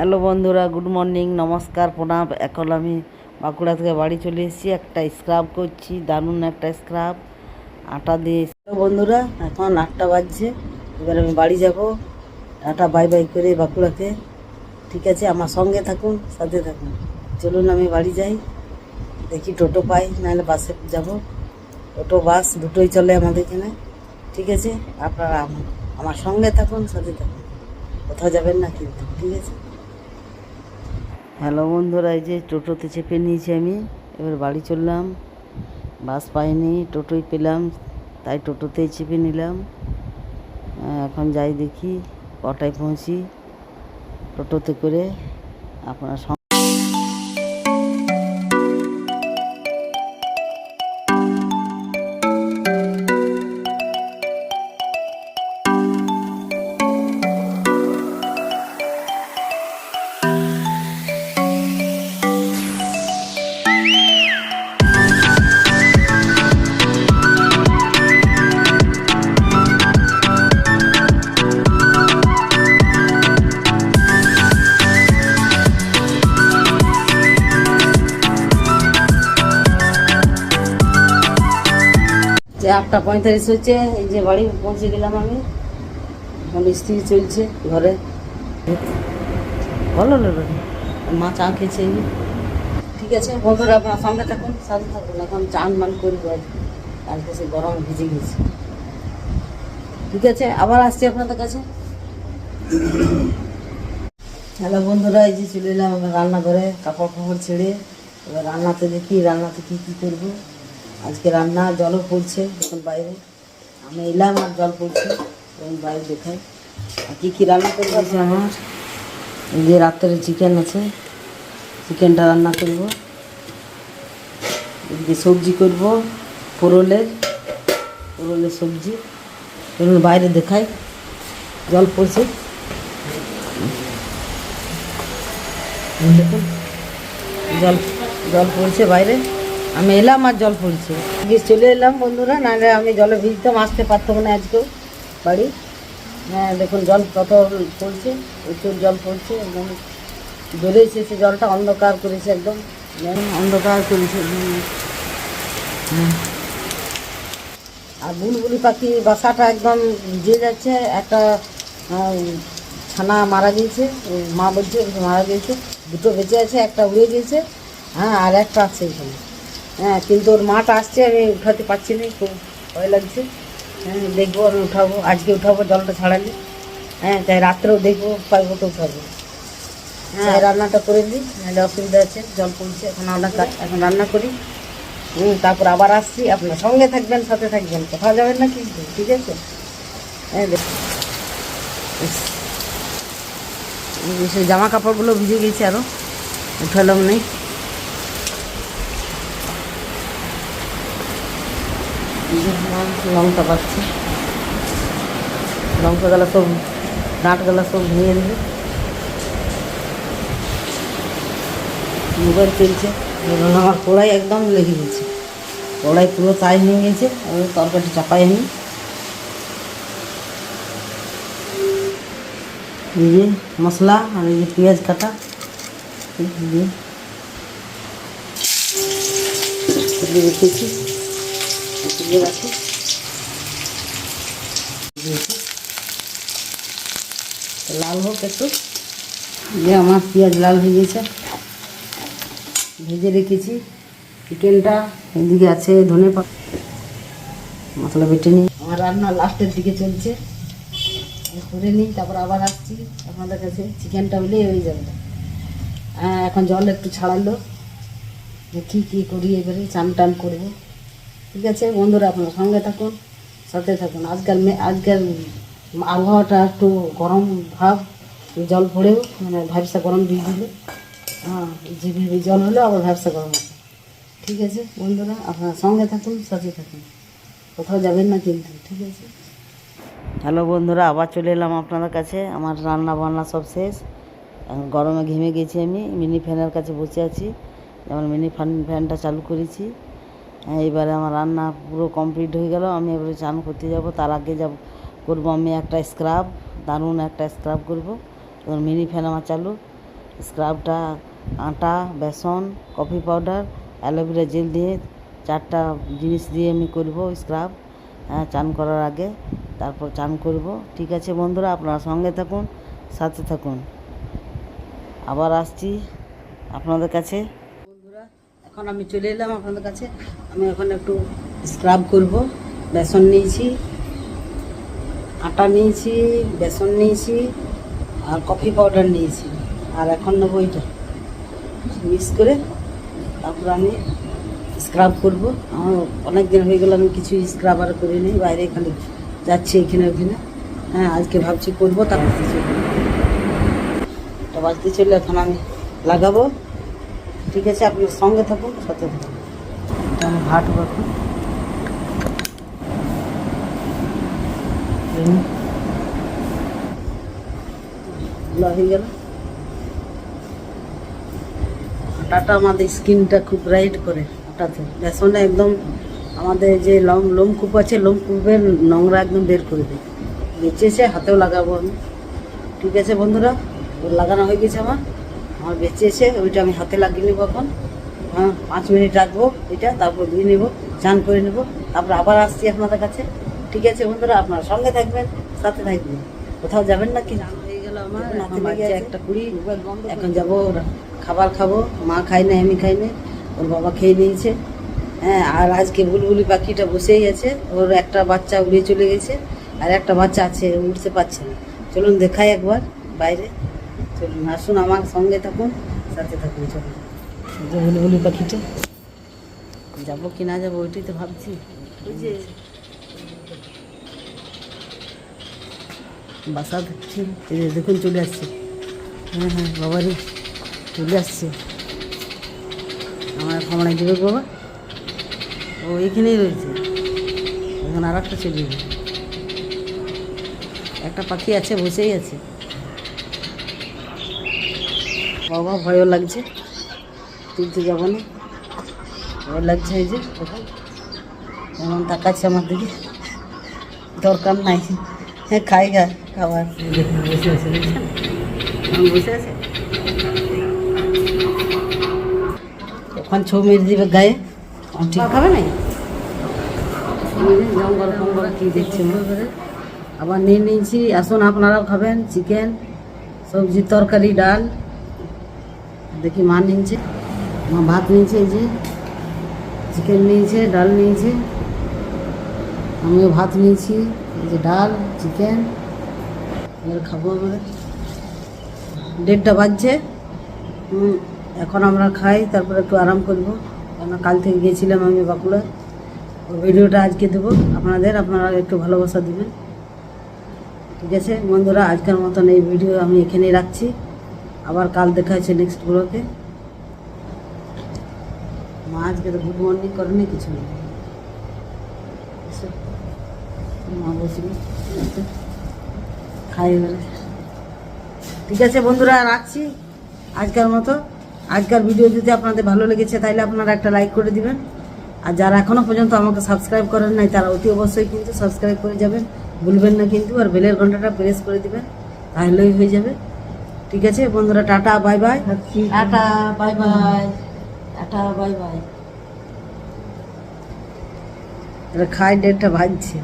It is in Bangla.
হ্যালো বন্ধুরা, গুড মর্নিং, নমস্কার, প্রণাম। এখন আমি বাঁকুড়া থেকে বাড়ি চলে এসেছি, একটা স্ক্রাব করছি, দারুণ একটা স্ক্রাব আটা দিয়ে। বন্ধুরা, এখন আটটা বাজছে, এবার আমি বাড়ি যাব। আটা বাই বাই করে বাঁকুড়াতে। ঠিক আছে, আমার সঙ্গে থাকুন, সাথে থাকুন। চলুন, আমি বাড়ি যাই। দেখি টোটো পাই, নাহলে বাসে যাব। টোটো বাস দুটোই চলে আমাদের এখানে। ঠিক আছে, আপনারা আমার সঙ্গে থাকুন, সাথে থাকুন। কোথাও যাবেন না কিন্তু, ঠিক আছে? হ্যালো বন্ধুরা, এই যে টোটোতে চেপে নিয়েছি আমি। এবার বাড়ি চললাম। বাস পাইনি, টোটোই পেলাম, তাই টোটোতেই চেপে নিলাম। এখন যাই দেখি, কটায় পৌঁছি টোটোতে করে আপনার আটটা পঁয়তাল্লিশ হচ্ছে এই যে বাড়ি পৌঁছে গেলাম আমি। এখন স্ত্রী চলছে ঘরে। বলো লোলো মা চা খেয়েছে। ঠিক আছে বন্ধুরা আপনার সঙ্গে থাকুন সাথে থাকুন। এখন চান মান করব আজকে কালকে সে গরম ভিজে গেছে। ঠিক আছে আবার আসছি আপনাদের কাছে। হ্যালো বন্ধুরা এই যে চলে এলাম এবার রান্নাঘরে কাপড় ফাপড় ছেড়ে। এবার রান্নাতে দেখি রান্নাতে কী কী করব। আজকে রান্না, জলও পড়ছে এখন বাইরে। আমি এলাম আর জল পড়ছে ওই বাইরে দেখাই। আর কী কী রান্না করব আমার? এই যে রাত্রে চিকেন আছে চিকেনটা রান্না করব। এদিকে সবজি করব, পোরলের পোরলের সবজি। এগুলো বাইরে দেখাই, জল পড়ছে দেখুন, জল জল পড়ছে বাইরে। আমি এলাম আর জল পড়ছে গিয়ে চলে এলাম বন্ধুরা, নাহলে আমি জলে ভিজতাম, আসতে পারতাম না আজকেও বাড়ি। হ্যাঁ দেখুন জল কত পড়ছে প্রচুর জল পড়ছে একদম জ্বলেছে সে জলটা, অন্ধকার করেছে একদম। অন্ধকার করেছে আর বুলবুলি পাখি বাসাটা একদম ভিজে যাচ্ছে, একটা ছানা মারা গিয়েছে মা বলছে, মারা গিয়েছে, দুটো বেঁচে আছে, একটা উড়ে গিয়েছে হ্যাঁ আর একটা আছে এখানে। হ্যাঁ কিন্তু ওর মাটা আসছে আমি উঠাতে পারছি না খুব ভয় লাগছে। হ্যাঁ দেখব আমি উঠাবো আজকে উঠাবো জলটা ছাড়ালে। হ্যাঁ তাই রাত্রেও দেখব পাইবো তো উঠাবো। হ্যাঁ রান্নাটা করে দিই নাহলে অসুবিধা আছে জল পড়ছে এখন আমরা এখন রান্না করি। হুম তারপর আবার আসছি আপনার সঙ্গে থাকবেন সাথে থাকবেন কোথাও যাবেন না কিন্তু ঠিক আছে? হ্যাঁ সেই জামা কাপড়গুলো ভিজে গেছে আরও উঠালাম নেই এই যে আমার লঙ্কা পাচ্ছি। লঙ্কা গেলা সব, ডাঁট গেলা সব ভেঙে দিবে মোবাইল চলছে, এবার আমার কড়াই একদম লেগে গেছে। কড়াই পুরো তাই হয়ে গেছে, আমি তরকারি চাপাই আমি এই যে মশলা আর এই যে পেঁয়াজ কাটা, এই যে। রেখেছি লাল হোক একটু। যে আমার পেঁয়াজ লাল হয়ে গেছে। ভেজে রেখেছি। চিকেনটা এদিকে আছে ধনে পাতা মশলা বেটে নিই। আমার রান্না লাস্টের দিকে চলছে। করে নিই, তারপর আবার আসছি। আপনাদের কাছে চিকেনটা হলে হয়ে যাবে। এখন জল একটু ছাড়ালো। দেখি কী করি এবারে, চান টান করব। ঠিক আছে? বন্ধুরা, আপনার সঙ্গে থাকুন, সাথে থাকুন। আজকাল আজকাল আবহাওয়াটা একটু গরম ভাব, জল পড়েও মানে ভ্যাবসা গরম দিয়ে দিলে। হ্যাঁ ঝিপি জল হলেও আবার ভ্যাবসা গরম ঠিক আছে, বন্ধুরা, আপনার সঙ্গে থাকুন, সাথে থাকুন। কোথাও যাবেন না কিন্তু, ঠিক আছে? হ্যালো বন্ধুরা, আবার চলে এলাম আপনাদের কাছে। আমার রান্না বান্না সব শেষ। এখন গরমে ঘেমে গেছি আমি, মিনি ফ্যানের কাছে বসে আছি। যেমন মিনি ফ্যান ফ্যানটা চালু করেছি। এবারে আমার রান্না পুরো কমপ্লিট হয়ে গেল। আমি এবারে চান করতে যাব, তার আগে যাব, করব আমি একটা স্ক্রাব দারুণ একটা স্ক্রাব করব। এবার মিনি ফ্যান আমার চালু। স্ক্রাবটা আটা, বেসন coffee powder aloe vera gel দিয়ে চারটা জিনিস দিয়ে আমি করব স্ক্রাব হ্যাঁ চান করার আগে তারপর চান করব। ঠিক আছে বন্ধুরা, আপনারা সঙ্গে থাকুন, সাথে থাকুন। আবার আসছি আপনাদের কাছে। এখন আমি চলে এলাম আপনাদের কাছে। আমি এখন একটু স্ক্রাব করব। বেসন নিয়েছি, আটা নিয়েছি, বেসন নিয়েছি আর কফি পাউডার নিয়েছি। আর এখন নেব এটা মিক্স করে তারপর আমি স্ক্রাব করব। আমার অনেক দিন হয়ে গেল আমি কিছু স্ক্রাব আর করিনি বাইরে খালি যাচ্ছি এখানে ওখানে। হ্যাঁ আজকে ভাবছি করব, তারপর কিছু এটা বাজতে চলে এখন আমি লাগাবো। ঠিক আছে আপনার সঙ্গে থাকুন সাথে থাকুন। আমি ভাটবো এখন হয়ে গেল। আটাটা আমাদের স্কিনটা খুব ব্রাইট করে আটাতে বেসনটা একদম আমাদের যে লোম লোমকূপ আছে লোমকূপের নোংরা একদম বের করে দেয়। বেঁচেছে হাতেও লাগাবো আমি। ঠিক আছে বন্ধুরা লাগানো হয়ে গেছে আমার। আমার বেঁচেছে ওইটা আমি হাতে লাগিয়ে নেব এখন। হ্যাঁ পাঁচ মিনিট রাখব এটা তারপর ধুয়ে নেব চান করে নেব তারপর আবার আসছি আপনাদের কাছে। ঠিক আছে বন্ধুরা আপনারা সঙ্গে থাকবেন সাথে থাকবেন। কোথাও যাবেন না কি? চান হয়ে গেল আমার। বাজছে একটা কুড়ি এখন যাব খাবার খাব মা খাই না আমি খাই না ওর বাবা খেয়ে নিয়েছে। হ্যাঁ আর আজকে বুলবুলি পাখিটা বসেই আছে ওর একটা বাচ্চা উড়ে চলে গেছে আর একটা বাচ্চা আছে উঠতে পারছে না। চলুন দেখাই একবার বাইরে। চলুন আসুন আমার সঙ্গে থাকুন সাথে থাকুন চলুন। বুলবুলি পাখিটা যাব কি না যাব ওইটাই তো ভাবছি। বাসা দেখছি দেখুন চলে আসছে। হ্যাঁ হ্যাঁ বাবারে চলে আসছে। আমার খামারে দেবে বাবা। ও এখানেই রয়েছে। এখন আর একটা চলে একটা পাখি আছে বসেই আছে। বাবা ভয়ও লাগছে। তুলতে যাব না। ভয় লাগছে এই যে এমন তাকাচ্ছে আমার দিকে। দরকার নাই। হ্যাঁ খাই গা খাবার। বসে আছে এখন বসে আছে। এখন ছৌ মেরে দিবে গায়ে। ঠিক। খাবে নাই? জঙ্গল ফঙ্গল কী দেখছি আবার নিয়ে নিয়েছি। আসুন আপনারাও খাবেন। চিকেন সবজি তরকারি ডাল। দেখি মা নিয়েছে, মা ভাত নিয়েছে এই যে চিকেন নিয়েছে, ডাল নিয়েছে। আমিও ভাত নিয়েছি, এই যে ডাল চিকেন এবার খাব আমরা। দেড়টা বাজছে। এখন আমরা খাই, তারপরে একটু আরাম করব। কেন কাল থেকে গিয়েছিলাম আমি বাঁকুড়া। ওই ভিডিওটা আজকে দেবো। আপনাদের, আপনারা একটু ভালোবাসা দেবেন। ঠিক আছে? বন্ধুরা, আজকের মতন এই ভিডিও আমি এখানেই রাখছি। আবার কাল দেখা হচ্ছে নেক্সট ব্লকে মা আজকে তো গুড মর্নিং করেনি, কিছু নেই। মা বসবি খাই ঠিক আছে বন্ধুরা, রাখছি আজকের মতো। আজকের ভিডিও যদি আপনাদের ভালো লেগেছে, তাহলে আপনারা একটা লাইক করে দিবেন। আর যারা এখনও পর্যন্ত আমাকে সাবস্ক্রাইব করেন নাই, তারা অতি অবশ্যই কিন্তু সাবস্ক্রাইব করে যাবেন। ভুলবেন না কিন্তু, আর বেলের ঘন্টাটা প্রেস করে দিবেন, তাহলেই হয়ে যাবে। ঠিক আছে বন্ধুরা tata bye bye. Tata bye bye. Tata bye bye. খাই ডেটটা ভাজছে